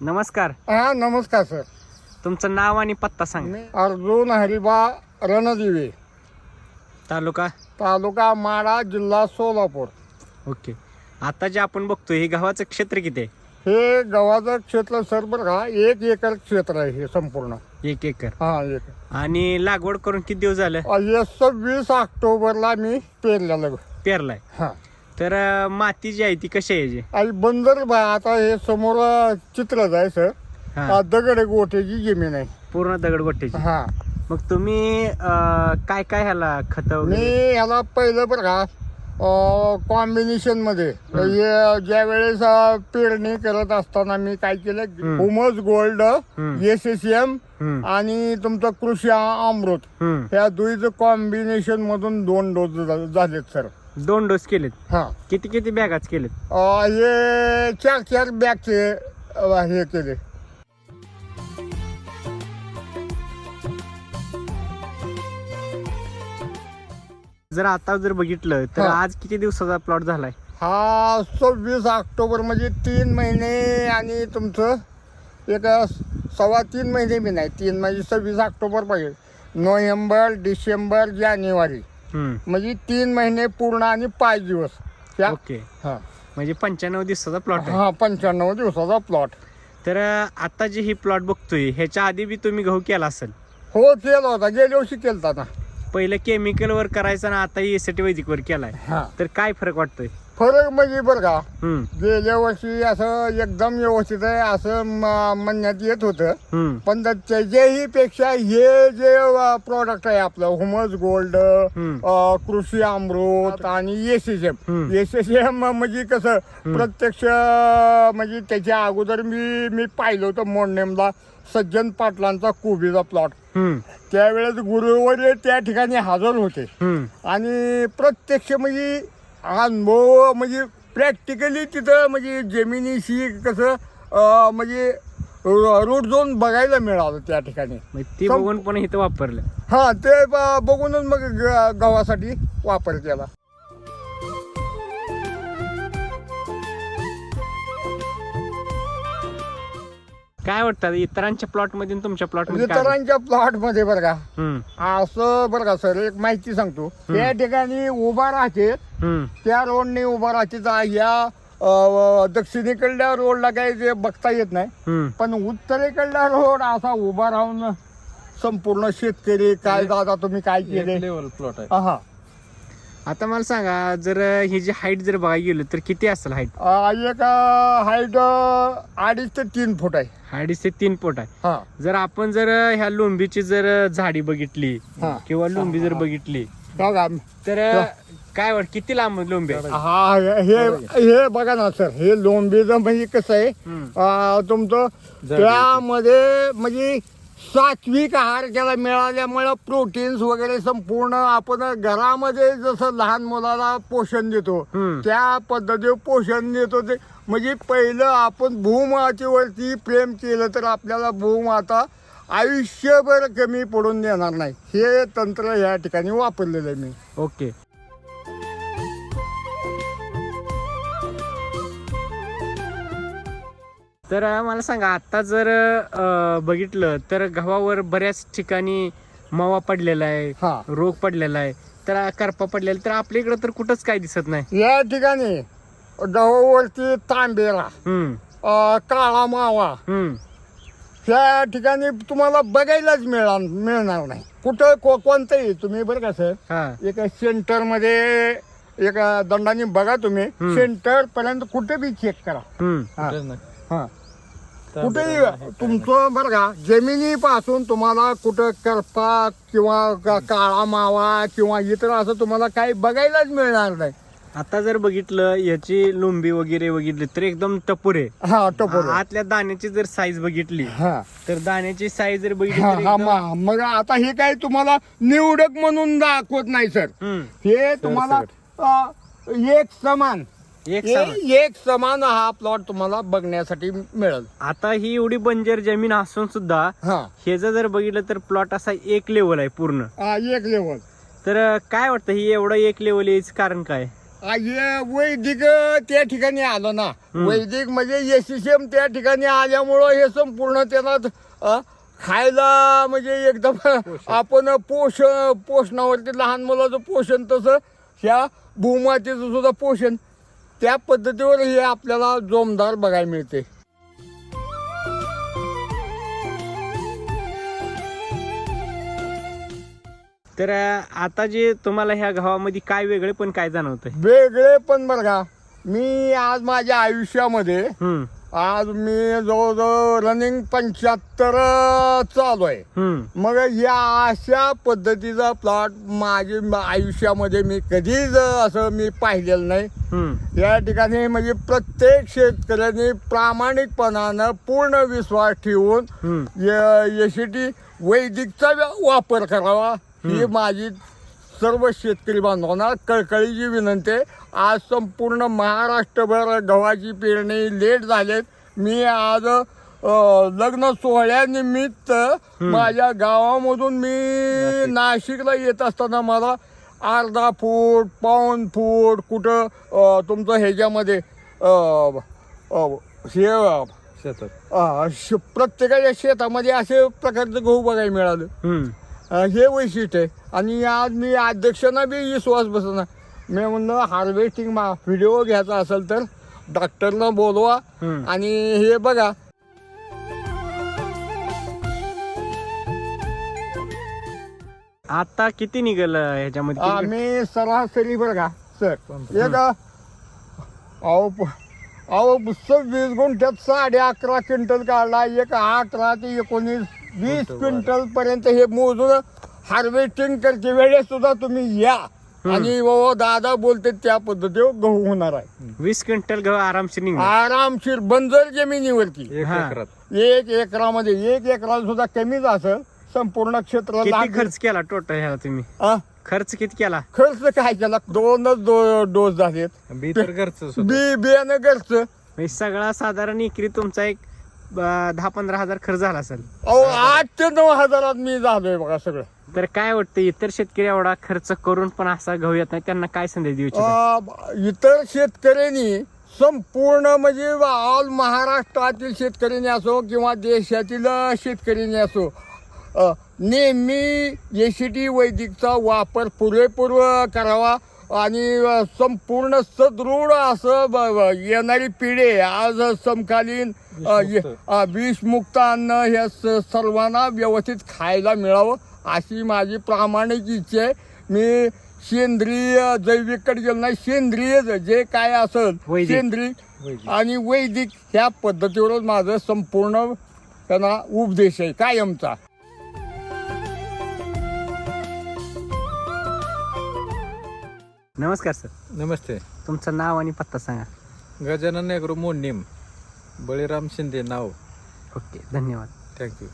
नमस्कार. हा नमस्कार सर. तुमचं नाव आणि पत्ता सांग. मी अर्जुन हरिबा रणदिवे तालुका? तालुका माडा जिल्हा सोलापूर. ओके. आता जे आपण बघतोय हे गव्हाचं क्षेत्र किती आहे? हे गव्हाचं क्षेत्र सर बरं का एक एकर क्षेत्र आहे हे संपूर्ण. एक एकर. हा एक आणि लागवड करून किती दिवस झालं? हे सव्वीस ऑक्टोबरला मी पेरलेलं. पेरलाय. हा. तर अं, माती जी आहे ती कशी आहे याची? आणि बंदर बा आता हे समोर चित्रच आहे सर. हा. हा, दगड गोट्याची जमीन आहे. पूर्ण दगडगोट्याची हा. मग तुम्ही अं, काय काय ह्याला खत मी ह्याला पहिलं बरं का कॉम्बिनेशनमध्ये हे. ज्या वेळेस अं, पेरणी करत असताना मी काय केलं. Humus gold. S S M आणि तुमचं कृषी अमृत. ह्या दुईचं कॉम्बिनेशन मधून दोन डोस झालेत सर. दोन डोस केलेत. हा. किती किती बॅगाच केलेत? अं, हे चार चार बॅगचे अं, हे केले. जर आता जर बघितलं तर हा. आज किती दिवसाचा प्लॉट झालाय? हा सव्वीस ऑक्टोबर म्हणजे तीन महिने आणि तुमचं एक सव्वा तीन महिने बी नाही. तीन म्हणजे सव्वीस ऑक्टोबर पाहिजे. नोव्हेंबर डिसेंबर जानेवारी. म्हणजे तीन महिने पूर्ण आणि पाच दिवस. ओके. हा. म्हणजे पंच्याण्णव दिवसाचा प्लॉट आहे. हा पंच्याण्णव दिवसाचा प्लॉट तर आता जे ही प्लॉट बघतोय ह्याच्या आधी बी तुम्ही गहू केला असेल? हो केला होता. गेल्या वर्षी केलता ना. पहिलं केमिकल वर करायचं ना आता एसटी वैदिक वर केलाय. हा. तर काय फरक वाटतोय? फरक म्हणजे बरं का हम्म. गेल्या वर्षी असं एकदम व्यवस्थित आहे असं म- म्हणण्यात येत होतं. हम्म. पण त्या- त्याच्याही पेक्षा हे जे प्रॉडक्ट आहे आपलं हुमस गोल्ड हम्म. अ, कृषी अमृत आणि एस एस एम हम्म. एस एस एम म्हणजे कसं प्रत्यक्ष म्हणजे त्याच्या अगोदर मी मी पाहिलं होतं मोडनेमला सज्जन पाटलांचा कोबीचा प्लॉट हम्म. त्यावेळेस गुरुवर त्या ठिकाणी हजर होते. हम्म. आणि प्रत्यक्ष म्हणजे अनुभव म्हणजे प्रॅक्टिकली तिथं म्हणजे जमिनीशी कसं म्हणजे रूट झोन बघायला मिळालं त्या ठिकाणी. ती बघून पण इथं वापरलं. हा ते बघूनच मग गव्हासाठी वापर केला. काय वाटतं? इतरांच्या प्लॉटमध्ये तुमच्या प्लॉटमध्ये काय? इतरांच्या प्लॉटमध्ये बरं का हम्म, असं बरं का सर एक माहिती सांगतो. त्या ठिकाणी उभा राहते हम्म, त्या रोडने उभा राहते. या अं, दक्षिणेकडल्या रोडला काही जे बघता येत नाही हम्म. पण उत्तरेकडला रोड असा उभा राहून संपूर्ण शेतकरी काय दादा तुम्ही काय केले? लेवल प्लॉट आहे. हा. आता मला सांगा जर ही जी हाईट जर बघायला गेलो तर किती असेल हाईट अं, एक हाईट अडीच ते तीन फूट आहे. अडीच ते तीन फूट आहे. हा. जर आपण जर ह्या लोंबीची जर झाडी बघितली हा. किंवा लोंबी जर बघितली बघा. तर काय वाट किती लांब लोंबी? आहे? हा हे हे बघा ना सर. हे लोंबीचं म्हणजे कसं आहे हम्म. अं, तुमचं त्यामध्ये म्हणजे सात्विक आहार त्याला मिळाल्यामुळं प्रोटीन्स वगैरे संपूर्ण आपण घरामध्ये जसं लहान मुलाला पोषण देतो. त्या पद्धतीने पोषण देतो ते. म्हणजे पहिलं आपण भूमातेवरती वरती प्रेम केलं तर आपल्याला भूमाता आयुष्यभर कमी पडून देणार नाही. हे तंत्र या ठिकाणी वापरलेलं आहे मी. ओके. तर मला सांगा आता जर बघितलं तर गव्हावर बऱ्याच ठिकाणी मावा पडलेला आहे हा. रोग पडलेला आहे तर करपा पडलेला तर आपल्या इकडं तर कुठंच काय दिसत नाही. या ठिकाणी गव्हावरती अं, काळा मावा ह्या ठिकाणी तुम्हाला बघायलाच मिळणार मिळणार नाही. कुठं को कोणतंही तुम्ही बरं का सर? हा. एक सेंटरमध्ये एक दंडाने बघा तुम्ही. सेंटर पर्यंत कुठे बी चेक करा. हा. कुठेच नाही. हा तांबेरा कुठेही आहे, तुमचं बरं का जमिनीपासून तुम्हाला कुठं करपा किंवा काळा मावा किंवा इतर असं तुम्हाला काही बघायलाच मिळणार नाही. आता जर बघितलं याची लोंबी वगैरे बघितली तर एकदम टपूर. आहे हा टपोर. आतल्या दाण्याची जर साईज बघितली हा. तर दाण्याची साईज जर बघितली हा हा मा- मग आता हे काही तुम्हाला निवडक म्हणून दाखवत नाही सर. हे तुम्हाला अ, एक समान. एक हे सामान. एक समान हा प्लॉट तुम्हाला बघण्यासाठी मिळेल. आता ही एवढी बंजर जमीन असून सुद्धा हा. हे जर बघितलं तर प्लॉट असा एक लेवल आहे पूर्ण. हा, एक लेवल तर काय वाटतं ही एवढं एक लेवल यायचं कारण काय? आ, हे वैदिक त्या ठिकाणी आलं ना. वैदिक म्हणजे एसीसीएम त्या ठिकाणी आल्यामुळं हे संपूर्ण त्यांना अ, खायला म्हणजे एकदम आपण पोष पोषणावरती लहान मुलाचं पोषण तसं ह्या भूमातेचं सुद्धा पोषण. त्या पद्धतीवर हे आपल्याला जोमदार बघायला मिळते. तर आता जे तुम्हाला ह्या गव्हामध्ये काय वेगळे पण काय जाणवतंय? वेगळे पण बरं का मी आज माझ्या आयुष्यामध्ये हम्म. आज मी जवळजवळ रनिंग पंच्याहत्तर चालू आहे. मग या अशा पद्धतीचा प्लॉट माझे आयुष्यामध्ये मी कधीच असं मी पाहिलेलं नाही. या ठिकाणी म्हणजे प्रत्येक शेतकऱ्यांनी प्रामाणिकपणानं पूर्ण विश्वास ठेवून एसीटी वैदिकचा वापर करावा. ही माझी सर्व शेतकरी बांधवांना कळकळीची विनंती आहे. आज संपूर्ण महाराष्ट्रभर गव्हाची पेरणी लेट झालेत. मी आज लग्न सोहळ्यानिमित्त माझ्या गावामधून मी नाशिकला येत असताना मला अर्धा फूट पाऊन फूट कुठं तुमचं ह्याच्यामध्ये हे शेतात. प्रत्येकाच्या शेतामध्ये असे प्रकारचं गहू बघायला मिळालं. हे वैशिष्ट्य आहे. आणि आज मी अध्यक्षांना बी विश्वास बसना मी म्हणलं हार्वेस्टिंग मा व्हिडिओ घ्यायचा असेल तर डॉक्टरला बोलवा. आणि हे बघा. आता किती निघालं ह्याच्यामध्ये? आम्ही सरासरी बरं का सर एक अहो अहो सव्वीस गुंठ्यात साडे अकरा क्विंटल काढला एक अकरा ते एकोणीस वीस क्विंटल पर्यंत हे मोजून हार्वेस्टिंग करते वेळेस सुद्धा तुम्ही या. आणि बाबा दादा बोलते त्या पद्धतीवर गहू होणार आहे. वीस क्विंटल गहू आरामशीर निघणार. आरामशीर बंजर जमिनीवरती. एक एकरामध्ये एक एकराला सुद्धा कमीच असेल. संपूर्ण क्षेत्र किती लाख- खर्च केला टोटल ह्याला तुम्ही? आ? खर्च किती केला? खर्च काय केला? दोनच दो डोस झालेत. बी तर घरचं स्वतः. बी बियाणं म्हणजे सगळा साधारण इकरी तुमचा एक दहा पंधरा हजार खर्च झाला असेल. अहो आठ ते नऊ हजारात मी झालोय बघा सगळं. तर काय वाटतं इतर शेतकरी एवढा खर्च करून पण असा गहू येत नाही त्यांना काय संदेश देऊ इच्छिता? अ, इतर शेतकऱ्यांनी संपूर्ण म्हणजे ऑल महाराष्ट्रातील शेतकऱ्यांनी असो किंवा देशातील अ, शेतकऱ्यांनी असो अ, नेहमी एसीटी वैदिकचा वापर पुरेपूर करावा. आणि संपूर्ण सदृढ असं येणारी पिढी आज समकालीन विषमुक्त. अन्न हे सर्वांना व्यवस्थित खायला मिळावं अशी माझी प्रामाणिक इच्छा आहे. मी सेंद्रिय जैविककडे गेलो नाही. सेंद्रिय जे काय असेल. सेंद्रिय. आणि वैदिक ह्या पद्धतीवरच माझं संपूर्ण त्यांना उपदेश आहे कायमचा. नमस्कार सर. नमस्ते. तुमचं नाव आणि पत्ता सांगा. गजानन नेगरू मोडणीम बळीराम शिंदे नाव. ओके धन्यवाद. Thank you